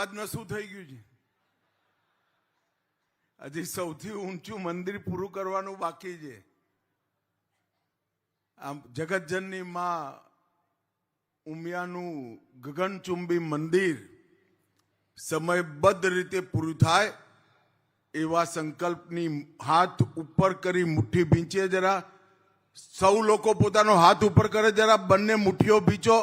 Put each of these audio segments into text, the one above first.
અવાજનું શું થઈ ગયું છે? હજી સૌથી ઊંચું મંદિર પૂરું કરવાનું બાકી છે. આમ જગતજનની માં ઉમિયાનું ગગનચુંબી મંદિર સમયબદ્ધ રીતે પૂરું થાય એવા સંકલ્પની હાથ ઉપર કરી મુઠ્ઠી ભીંચીએ જરા. સૌ લોકો પોતાનો હાથ ઉપર કરે, જરા બંને મુઠ્ઠીઓ ભીંચો.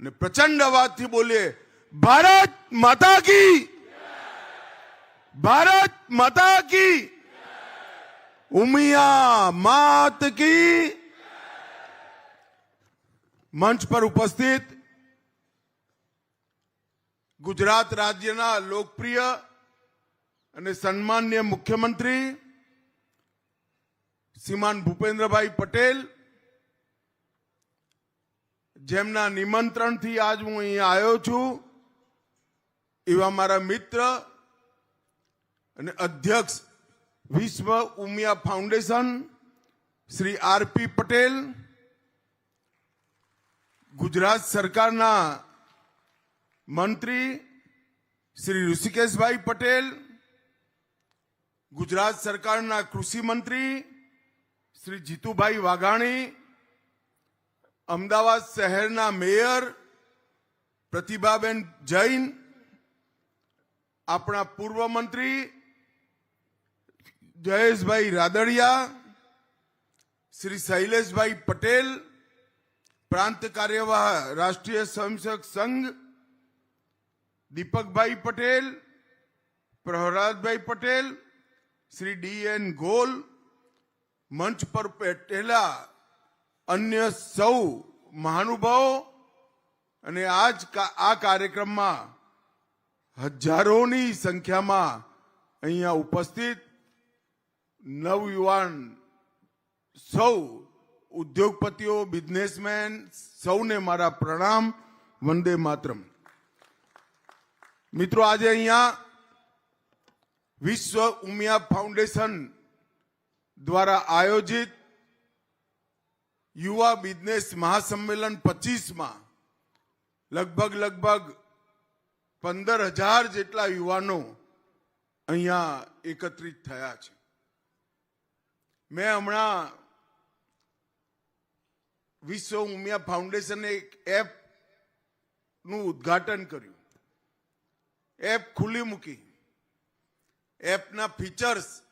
ને પ્રચંડ અવાજથી બોલીએ ભારત માતા કી. ભારત માતા કી. ઉમિયા માત કી. મંચ પર ઉપસ્થિત ગુજરાત રાજ્યના લોકપ્રિય અને સન્માન્ય મુખ્યમંત્રી શ્રીમાન ભૂપેન્દ્રભાઈ પટેલ, જેમના નિમંત્રણથી આજ હું અહીંયા આવ્યો છું. એવા મારા મિત્ર અને અધ્યક્ષ વિશ્વ ઉમિયા ફાઉન્ડેશન શ્રી આરપી પટેલ, ગુજરાત સરકારના મંત્રી શ્રી ઋષિકેશભાઈ પટેલ, ગુજરાત સરકારના કૃષિ મંત્રી શ્રી જીતુભાઈ વાઘાણી, અમદાવાદ શહેરના મેયર પ્રતિભાબેન જૈન આપણા પૂર્વ મંત્રી જયેશભાઈ રાદડિયા, શ્રી શૈલેષભાઈ પટેલ, પ્રાંત કાર્યવાહ રાષ્ટ્રીય સ્વયંસેવક સંઘ, દીપકભાઈ પટેલ, પ્રહલાદભાઈ પટેલ, શ્રી ડી એન ગોલ, મંચ પર બેઠેલા અન્ય સૌ મહાનુભાવો અને આજ આ કાર્યક્રમમાં હજારોની સંખ્યામાં અહીંયા ઉપસ્થિત નવયુવાન સૌ ઉદ્યોગપતિઓ, બિઝનેસમેન, સૌને મારા પ્રણામ, વંદે માતરમ. મિત્રો, આજે અહીંયા વિશ્વ ઉમિયા ફાઉન્ડેશન દ્વારા આયોજિત યુવા બિઝનેસ મહાસંમેલન પચીસમાં લગભગ લગભગ પંદર હજાર જેટલા યુવાનો અહીંયા એકત્રિત થયા છે. મેં હમણાં વિશ્વ ઉમિયા ફાઉન્ડેશને એક એપનું ઉદ્ઘાટન કર્યું. એપ ખુલ્લી મૂકી. એપના ફીચર્સ,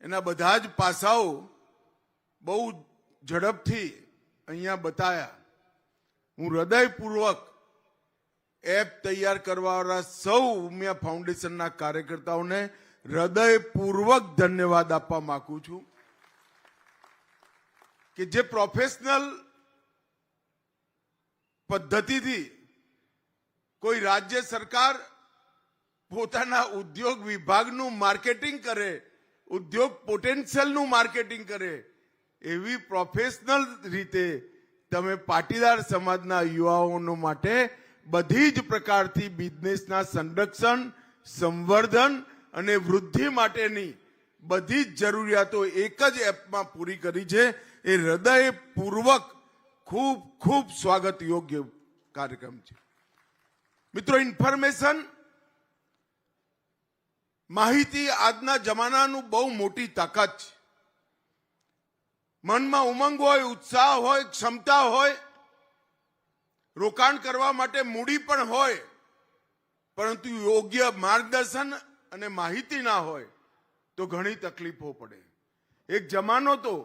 એના બધા જ પાસાઓ બહુ ઝડપથી અહીંયા બતાયા. હું હૃદયપૂર્વક એપ તૈયાર કરવાવાળા સૌ ઉમિયા ફાઉન્ડેશનના કાર્યકર્તાઓને હૃદયપૂર્વક ધન્યવાદ આપવા માંગુ છું કે જે પ્રોફેશનલ પદ્ધતિથી કોઈ રાજ્ય સરકાર પોતાના ઉદ્યોગ વિભાગનું માર્કેટિંગ કરે, ઉદ્યોગ પોટેન્શિયલનું માર્કેટિંગ કરે, એવી પ્રોફેશનલ રીતે તમે પાટીદાર સમાજના યુવાઓનો માટે બધી જ પ્રકારથી બિઝનેસના સંરક્ષણ, સંવર્ધન અને વૃદ્ધિ માટેની બધી જ જરૂરિયાતો એક જ એપમાં પૂરી કરી છે. એ હૃદયપૂર્વક ખૂબ ખૂબ સ્વાગત યોગ્ય કાર્યક્રમ છે. મિત્રો ઇન્ફોર્મેશન માહિતી આજના જમાનાનું બહુ મોટી તાકાત છે. મનમાં ઉમંગ હોય, ઉત્સાહ હોય, ક્ષમતા હોય રોકાણ કરવા માટે મૂડી પણ હોય, પરંતુ યોગ્ય માર્ગદર્શન અને માહિતી ના હોય, તો ઘણી તકલીફો પડે. એક જમાનો તો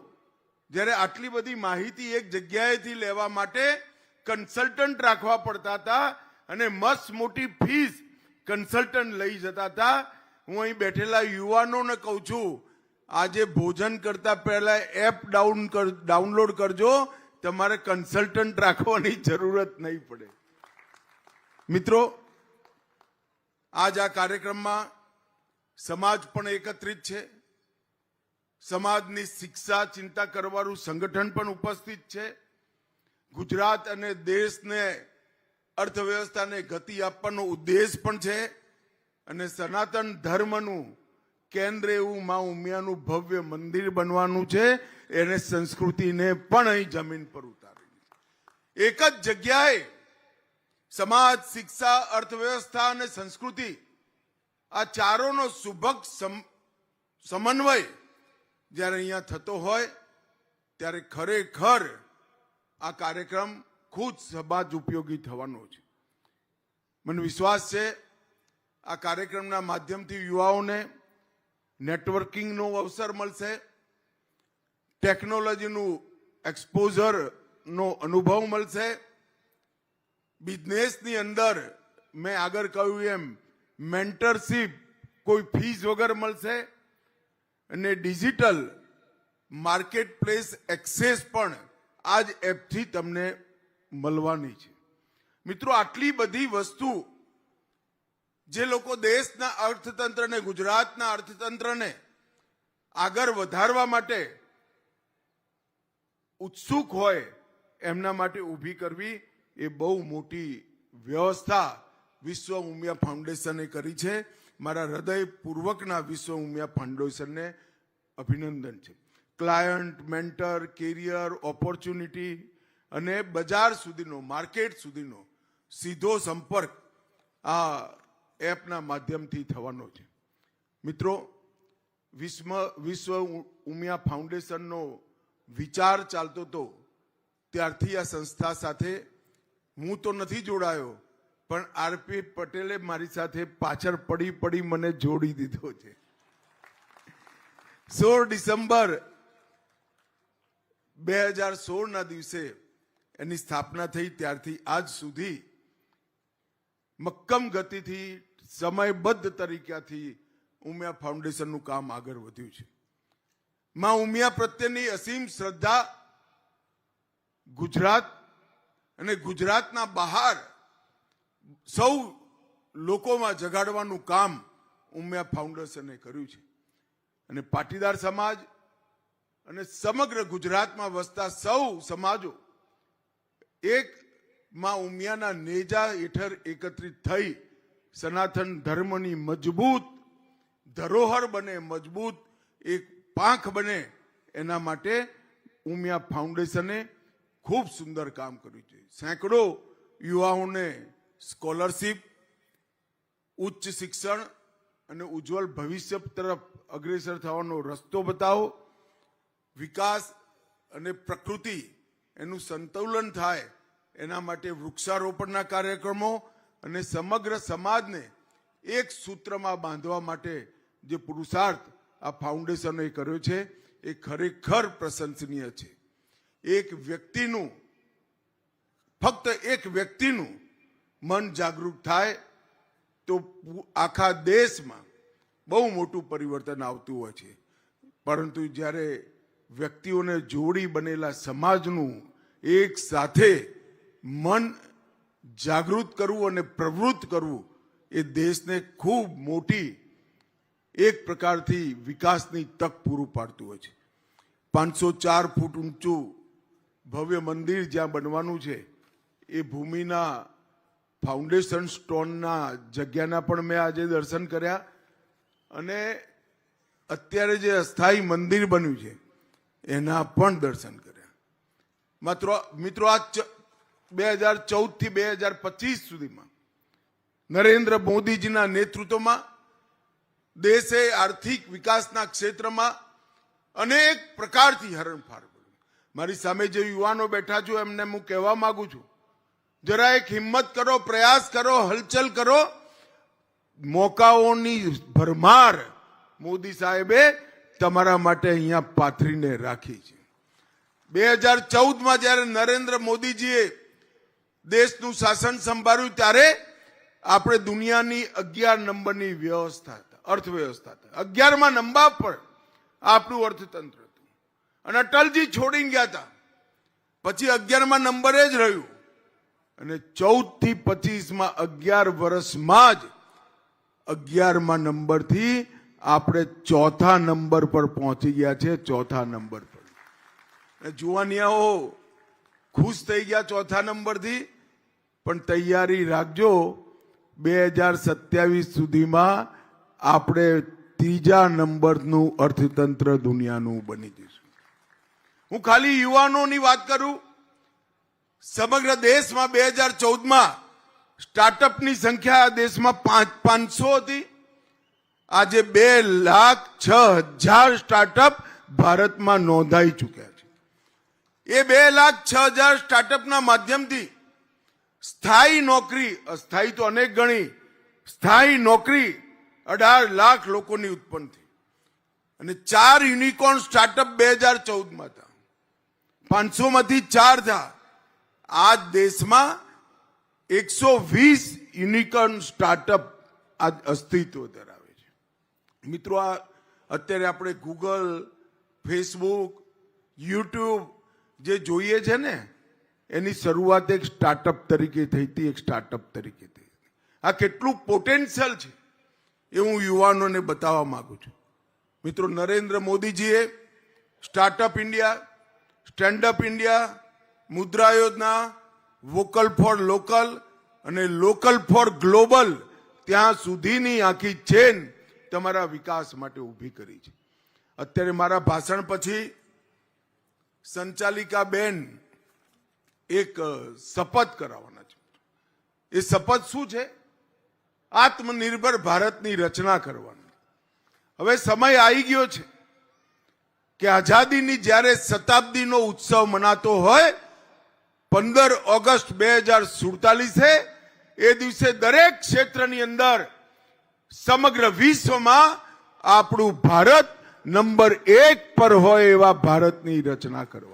જ્યારે આટલી બધી માહિતી એક જગ્યાએથી લેવા માટે કન્સલ્ટન્ટ રાખવા પડતા હતા અને મસ્ત મોટી ફીસ કન્સલ્ટન્ટ લઈ જતા હતા, હું અહીં બેઠેલા યુવાનોને કહું છું, આજે ભોજન કરતા પહેલા એપ ડાઉન ડાઉનલોડ કરજો તમારે કન્સલ્ટન્ટ રાખવાની જરૂરત નહીં પડે. મિત્રો, આજ આ કાર્યક્રમમાં સમાજ પણ એકત્રિત છે. સમાજની શિક્ષા, ચિંતા કરવાનું સંગઠન પણ ઉપસ્થિત છે. ગુજરાત અને દેશને અર્થવ્યવસ્થાને ગતિ આપવાનો ઉદ્દેશ પણ છે અને સનાતન ધર્મનું કેન્દ્ર એવું માં ઉમિયાનું ભવ્ય મંદિર બનવાનું છે. એને સંસ્કૃતિને પણ અહીં જમીન પર ઉતારી એક જ જગ્યાએ સમાજ, શિક્ષા, અર્થવ્યવસ્થા અને સંસ્કૃતિ આ ચારોનો સુભગ સમ- સમન્વય જ્યારે અહીંયા થતો હોય ત્યારે ખરેખર આ કાર્યક્રમ ખૂબ સમાજ ઉપયોગી થવાનો છે. મને વિશ્વાસ છે આ કાર્યક્રમના માધ્યમથી યુવાઓને નેટવર્કિંગનો અવસર મળશે. ટેકનોલોજીનું એક્સપોઝરનો અનુભવ મળશે. બિઝનેસની અંદર મેં આગળ કહ્યું એમ, મેન્ટરશીપ કોઈ ફીસ વગર મળશે અને ડિજિટલ માર્કેટ પ્લેસ એક્સેસ પણ આ જ એપથી તમને મળવાની છે. મિત્રો, આટલી બધી વસ્તુ જે લોકો દેશના અર્થતંત્રને, ગુજરાતના અર્થતંત્રને આગળ વધારવા માટે ઉત્સુક હોય, એમના માટે ઊભી કરવી એ બહુ મોટી વ્યવસ્થા વિશ્વ ઉમિયા ફાઉન્ડેશને કરી છે. મારા હૃદયપૂર્વકના વિશ્વ ઉમિયા ફાઉન્ડેશનને અભિનંદન છે. ક્લાયન્ટ મેન્ટર કેરિયર ઓપોર્ચ્યુનિટી અને બજાર સુધીનો માર્કેટ સુધીનો સીધો સંપર્ક આ એપના માધ્યમથી થવાનો છે. મિત્રો, વિશ્વ વિશ્વ ઉમિયા ફાઉન્ડેશનનો વિચાર ચાલતો હતો ત્યારથી આ સંસ્થા સાથે હું તો નથી જોડાયો, પણ આરપી પટેલે મારી સાથે પાછળ પડી પડી મને જોડી દીધો છે. સોળ ડિસેમ્બર બે હજાર સોળના દિવસે એની સ્થાપના થઈ, ત્યારથી આજ સુધી મક્કમ ગતિથી સમયબદ્ધ તરીકાથી ઉમિયા ફાઉન્ડેશનનું કામ આગળ વધ્યું છે. માં ઉમિયા પ્રત્યેની અસીમ શ્રદ્ધા ગુજરાત અને ગુજરાતના બહાર સૌ લોકોમાં જગાડવાનું કામ ઉમિયા ફાઉન્ડેશને કર્યું છે. અને પાટીદાર સમાજ અને સમગ્ર ગુજરાતમાં વસતા સૌ સમાજો એક માં ઉમિયાના નેજા હેઠળ એકત્રિત થઈ સનાતન ધર્મની મજબૂત, ધરોહર બને, મજબૂત એક પાંખ બને, એના માટે ઉમિયા ફાઉન્ડેશને ખૂબ સુંદર કામ કર્યું છે. સેંકડો યુવાઓને સ્કોલરશીપ, ઉચ્ચ શિક્ષણ અને ઉજ્જવળ ભવિષ્ય તરફ અગ્રેસર થવાનો રસ્તો બતાવો. વિકાસ અને પ્રકૃતિ એનું સંતુલન થાય, એના માટે વૃક્ષારોપણના કાર્યક્રમો અને સમગ્ર સમાજને એક સૂત્રમાં બાંધવા માટે જે પુરુષાર્થ આ ફાઉન્ડેશને કર્યો છે, એ ખરેખર પ્રશંસનીય છે. એક વ્યક્તિનું, ફક્ત એક વ્યક્તિનું મન જાગૃત થાય તો આખા દેશમાં બહુ મોટું પરિવર્તન આવતું હોય છે. પરંતુ જ્યારે વ્યક્તિઓને જોડી બનેલા સમાજનું એક સાથે મન જાગૃત કરવું અને પ્રવૃત્ત કરવું એ દેશને ખૂબ મોટી એક પ્રકારથી વિકાસની તક પૂરું પાડતું હોય છે. પાંચસો ચાર ફૂટ ઊંચું ભવ્ય મંદિર જ્યાં બનવાનું છે, એ ભૂમિના ફાઉન્ડેશન સ્ટોનના જગ્યાના પણ મેં આજે દર્શન કર્યા અને અત્યારે જે અસ્થાયી મંદિર બન્યું છે, એના પણ દર્શન કર્યા. માત્ર, મિત્રો, આ બે હજાર ચૌદથી બે હજાર પચીસ સુધીમાં નરેન્દ્ર મોદીજીના નેતૃત્વમાં દેશે આર્થિક વિકાસના ક્ષેત્રમાં અનેક પ્રકારથી હરણફાળ કર્યું. મારી સામે જે યુવાનો બેઠા છો, એમને હું કહેવા માંગુ છું, જરા એક હિંમત કરો, પ્રયાસ કરો, હલચલ કરો. મોકાઓની ભરમાર મોદી સાહેબે તમારા માટે અહીંયા પાથરીને રાખી છે. બે હજાર ચૌદમાં જ્યારે નરેન્દ્ર મોદીજીએ દેશનું શાસન સંભાળ્યું ત્યારે આપણે દુનિયાની અગિયાર નંબરની વ્યવસ્થા હતા, અર્થવ્યવસ્થા હતા. અગિયારમાં નંબર પર આપણું અર્થતંત્ર હતું. અને અટલજી છોડીને ગયા હતા. પછી અગિયારમાં નંબરે જ રહ્યું. અને ચૌદથી પચીસમાં અગિયાર વર્ષમાં જ અગિયારમાં નંબરથી આપણે ચોથા નંબર પર પહોંચી ગયા છે, ચોથા નંબર પર. જુવાનિયાઓ ખુશ થઈ ગયા ચોથા નંબરથી? પણ તૈયારી રાખજો, બે હજાર સત્યાવીસ સુધીમાં આપણે ત્રીજા નંબરનું અર્થતંત્ર દુનિયાનું બની જઈશું. હું ખાલી યુવાનોની વાત કરું. સમગ્ર દેશમાં બે હજાર ચૌદમાં સ્ટાર્ટઅપની સંખ્યા દેશમાં પાંચ પાંચસો હતી. આજે બે લાખ છ હજાર સ્ટાર્ટઅપ ભારતમાં નોંધાઈ ચૂક્યા છે. એ બે લાખ છ હજાર સ્ટાર્ટઅપના માધ્યમથી સ્થાયી નોકરી, અસ્થાયી તો અનેક ગણી, સ્થાયી નોકરી અઢાર લાખ લોકોની ઉત્પન્ન થઈ. અને ચાર યુનિકોર્ન સ્ટાર્ટઅપ બે હજાર ચૌદમાં હતા પાંચસો માંથી ચાર થયા. આ દેશમાં એકસો વીસ યુનિકોર્ન સ્ટાર્ટઅપ આ અસ્તિત્વ ધરાવે છે. મિત્રો, આ અત્યારે આપણે ગૂગલ ફેસબુક યુટ્યુબ જે જોઈએ છે ને એની શરૂઆત એક સ્ટાર્ટઅપ તરીકે થઈ હતી, એક સ્ટાર્ટઅપ તરીકે થઈ આ કેટલું પોટેન્શિયલ છે એ હું યુવાનોને બતાવવા માગું છું. મિત્રો, Narendra મોદીજીએ startup India standup India Mudra Yojana vocal for local અને લોકલ ફોર ગ્લોબલ ત્યાં સુધીની આખી ચેન તમારા વિકાસ માટે ઊભી કરી છે. અત્યારે મારા ભાષણ પછી સંચાલિકા બેન એક શપથ કરાવવાના છે. એ શપથ શું છે? આત્મનિર્ભર ભારતની રચના કરવાની. હવે સમય આવી ગયો છે કે આઝાદીની જ્યારે શતાબ્દીનો ઉત્સવ મનાતો હોય, પંદર ઓગસ્ટ બે હજાર સુડતાલીસે, એ દિવસે દરેક ક્ષેત્રની અંદર સમગ્ર વિશ્વમાં આપણું ભારત નંબર એક પર હોય એવા ભારતની રચના કરવાનું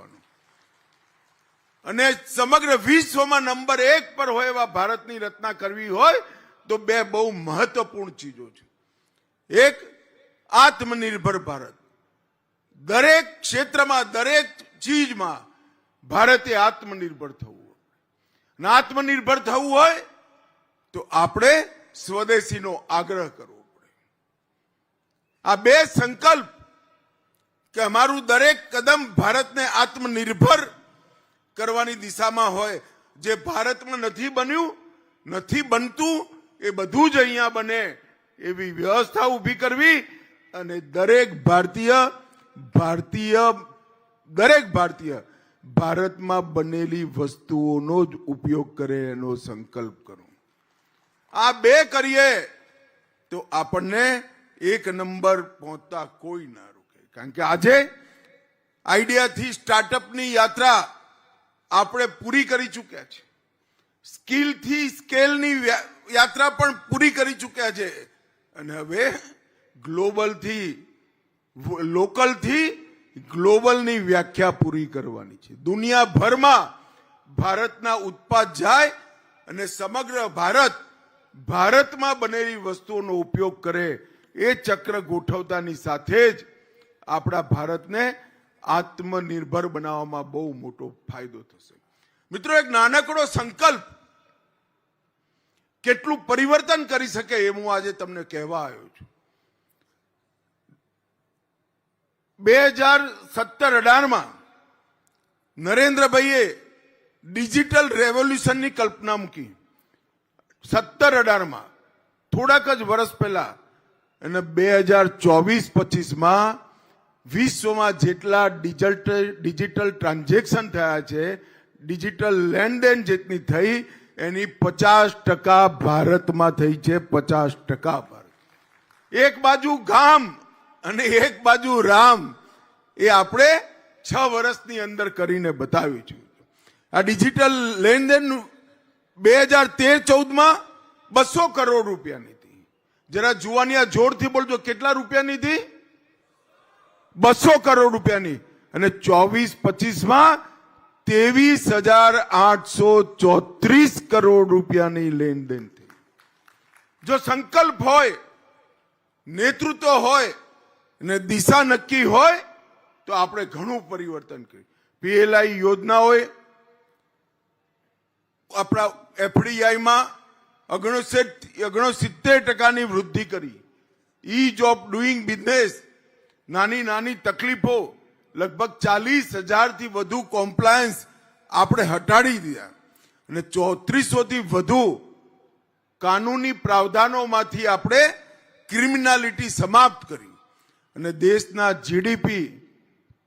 અને સમગ્ર વિશ્વમાં નંબર એક પર હોય એવા ભારતની રચના કરવી હોય તો બે બહુ મહત્વપૂર્ણ ચીજો છે. એક, આત્મનિર્ભર ભારત. દરેક ક્ષેત્રમાં, દરેક ચીજમાં ભારતે આત્મનિર્ભર થવું. અને આત્મનિર્ભર થવું હોય તો આપણે સ્વદેશીનો આગ્રહ કરવો પડે. આ બે સંકલ્પ કે અમારું દરેક કદમ ભારતને આત્મનિર્ભર કરવાની દિશામાં હોય, જે ભારતમાં નથી બન્યું, નથી બનતું, એ બધું જ અહીંયા બને એવી વ્યવસ્થા ઊભી કરવી અને દરેક ભારતીય ભારતીય, દરેક ભારતીય ભારતમાં બનેલી વસ્તુઓનો જ ઉપયોગ કરે એનો સંકલ્પ કરો. આ બે કરીએ તો આપણને એક નંબર પહોંચતા કોઈ ના રોકે. કારણ કે આજે આઈડિયાથી સ્ટાર્ટઅપની યાત્રા આપણે પૂરી કરી ચૂક્યા છે. સ્કિલથી સ્કેલની યાત્રા પણ પૂરી કરી ચૂક્યા છે. અને હવે ગ્લોબલથી લોકલથી ગ્લોબલની વ્યાખ્યા પૂરી કરવાની છે. દુનિયાભરમાં ભારતના ઉત્પાદ જાય અને સમગ્ર ભારત ભારતમાં બનેલી વસ્તુઓનો ઉપયોગ કરે એ ચક્ર ગોઠવતાની સાથે જ આપણા ભારતને આત્મનિર્ભર બનાવવામાં બહુ મોટો ફાયદો થશે. મિત્રો, એક નાનકડો સંકલ્પ કેટલું પરિવર્તન કરી શકે એ હું આજે તમને કહેવા આવ્યો છું. બે હજાર સત્તર અઢારમાં નરેન્દ્રભાઈએ ડિજિટલ રેવોલ્યુશનની કલ્પના મૂકી. સત્તર અઢારમાં, થોડાક જ વર્ષ પહેલા, અને બે હજાર ચોવીસ પચીસમાં વિશ્વમાં જેટલા ડિજિટલ ડિજિટલ ટ્રાન્ઝેક્શન થયા છે, ડિજિટલ લેનદેન જેટલી થઈ, એની પચાસ ટકા ભારતમાં થઈ છે, પચાસ ટકા ભારત. એક બાજુ ગામ અને એક બાજુ રામ, એ આપણે છ વર્ષની અંદર કરીને બતાવ્યું છે. આ ડિજિટલ લેનદેન બે હજાર તેર ચૌદમાં બસો કરોડ રૂપિયાની હતી. જરા જુવાની આ જોરથી બોલજો, કેટલા રૂપિયાની હતી? બસો કરોડ રૂપિયાની. અને ચોવીસ પચીસમાં ત્રેવીસ હજાર આઠસો ચોત્રીસ કરોડ રૂપિયાની લેનદેન થઈ. જો સંકલ્પ હોય, નેતૃત્વ હોય, અને દિશા નક્કી હોય, તો આપણે ઘણું પરિવર્તન કર્યું. પીએલઆઈ યોજનાઓએ આપણા એફડીઆઈમાં ઓગણસિત્તેર ટકાની વૃદ્ધિ કરી. ઇઝ ઓફ ડુઈંગ બિઝનેસ નાની નાની તકલીફો, લગભગ ચાલીસ હજારથી વધુ કોમ્પ્લાયન્સ આપણે હટાડી દીધા. અને ચોત્રીસોથી વધુ કાનૂની પ્રાવધાનોમાંથી આપણે ક્રિમિનાલિટી સમાપ્ત કરી. અને દેશના જીડીપી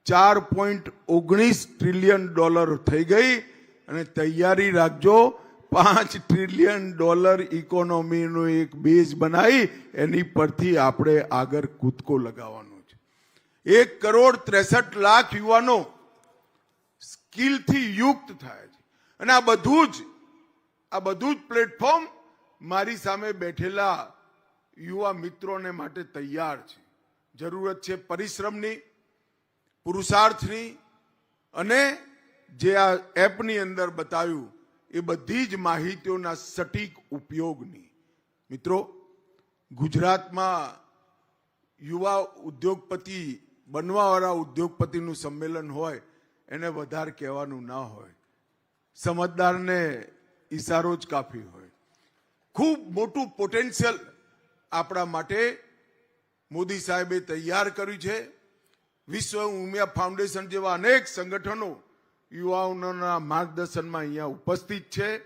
ચાર પોઈન્ટ ઓગણીસ ટ્રિલિયન ડોલર થઈ ગઈ. અને તૈયારી રાખજો, પાંચ ટ્રિલિયન ડોલર ઇકોનોમીનો એક બેઝ બનાવી, એની પરથી આપણે આગળ કૂદકો લગાવવાનો. છે એક કરોડ ત્રેસઠ લાખ યુવાનો સ્કિલથી યુક્ત થાય છે. અને આ બધું જ, આ બધું જ પ્લેટફોર્મ મારી સામે બેઠેલા યુવા મિત્રોને માટે તૈયાર છે. જરૂરત છે પરિશ્રમની, પુરુષાર્થની અને જે આ એપની અંદર બતાવ્યું એ બધી જ માહિતીઓના સટીક ઉપયોગની. મિત્રો, ગુજરાતમાં યુવા ઉદ્યોગપતિ બનવાવાળા ઉદ્યોગપતિનું સંમેલન હોય, એને વધારે કહેવાનું ના હોય. સમજદારને ઈશારો જ કાફી હોય. ખૂબ મોટું પોટેન્શિયલ આપણા માટે મોદી સાહેબે તૈયાર કર્યું છે. વિશ્વ ઉમિયા ફાઉન્ડેશન જેવા અનેક સંગઠનો યુવાઓના માર્ગદર્શનમાં અહીંયા ઉપસ્થિત છે.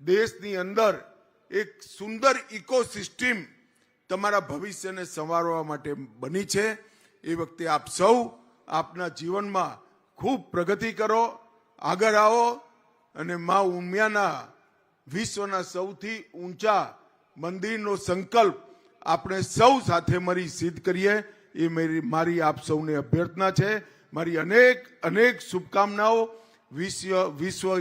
દેશની અંદર એક સુંદર ઇકોસિસ્ટમ તમારા ભવિષ્યને સંવારવા માટે બની છે. એ વખતે આપ સૌ આપના જીવનમાં ખૂબ પ્રગતિ કરો, આગળ આવો અને મા ઉમિયાના વિશ્વના સૌથી ઊંચા મંદિરનો સંકલ્પ આપણે સૌ સાથે મળી સિદ્ધ કરીએ. એ મારી મારી આપ સૌને અભ્યર્થના છે. મારી અનેક અનેક શુભકામનાઓ વિશ્વ વિશ્વ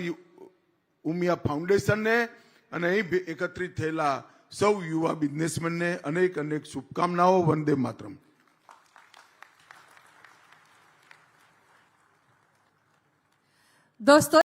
ઉમિયા ફાઉન્ડેશનને અને અહીં એકત્રિત થયેલા સૌ યુવા બિઝનેસમેનને અનેક અનેક શુભકામનાઓ. વંદે માતરમ. દોસ્તો